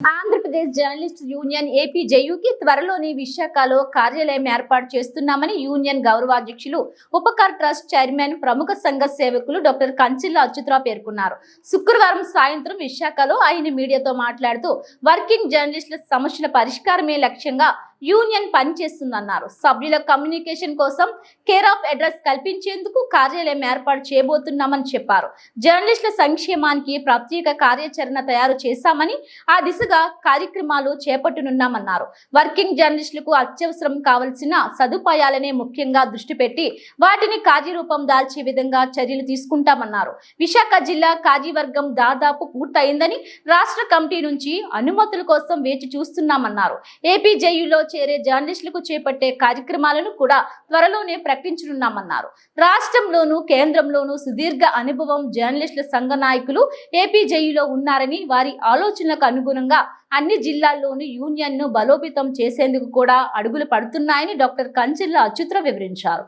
Andhra Pradesh journalist union ఏపీజేయుకి త్వరలోని విశాఖలో కార్యాలయం ఏర్పాటు చేస్తున్నామని యూనియన్ గౌరవాధ్యక్షులు ఉపకార్ ట్రస్ట్ చైర్మన్ ప్రముఖ సంఘ సేవకులు డాక్టర్ కంచిల్ల అచ్యుతరావు పేర్కొన్నారు. శుక్రవారం సాయంత్రం విశాఖలో ఆయన మీడియాతో మాట్లాడుతూ వర్కింగ్ జర్నలిస్టుల సమస్యల పరిష్కారమే లక్ష్యంగా యూనియన్ పనిచేస్తుందన్నారు. సభ్యుల కమ్యూనికేషన్ కోసం కేర్ ఆఫ్ అడ్రస్ కల్పించేందుకు కార్యాలయం ఏర్పాటు చేయబోతున్నామని చెప్పారు. జర్నలిస్టుల సంక్షేమానికి ప్రత్యేక కార్యాచరణ తయారు చేశామని ఆ దిశగా కార్యక్రమాలు చేపట్టనున్నామన్నారు. వర్కింగ్ జర్నలిస్టులకు అత్యవసరం కావలసిన సదుపాయాలనే ముఖ్యంగా దృష్టి పెట్టి వాటిని కార్యరూపం దాల్చే విధంగా చర్యలు తీసుకుంటామన్నారు. విశాఖ జిల్లా కార్యవర్గం దాదాపు పూర్తయిందని రాష్ట్ర కమిటీ నుంచి అనుమతుల కోసం వేచి చూస్తున్నామన్నారు. ఏపీ జేయూలో చేరే జర్నలిస్టులకు చేపట్టే కార్యక్రమాలను కూడా త్వరలోనే ప్రకటించనున్నామన్నారు. రాష్ట్రంలోనూ కేంద్రంలోనూ సుదీర్ఘ అనుభవం జర్నలిస్టుల సంఘ నాయకులు ఏపీజేయులో ఉన్నారని వారి ఆలోచనలకు అనుగుణంగా అన్ని జిల్లాల్లోనూ యూనియన్ను బలోపేతం చేసేందుకు కూడా అడుగులు పడుతున్నాయని డాక్టర్ కంచెల్ల అచ్యుత్ర వివరించారు.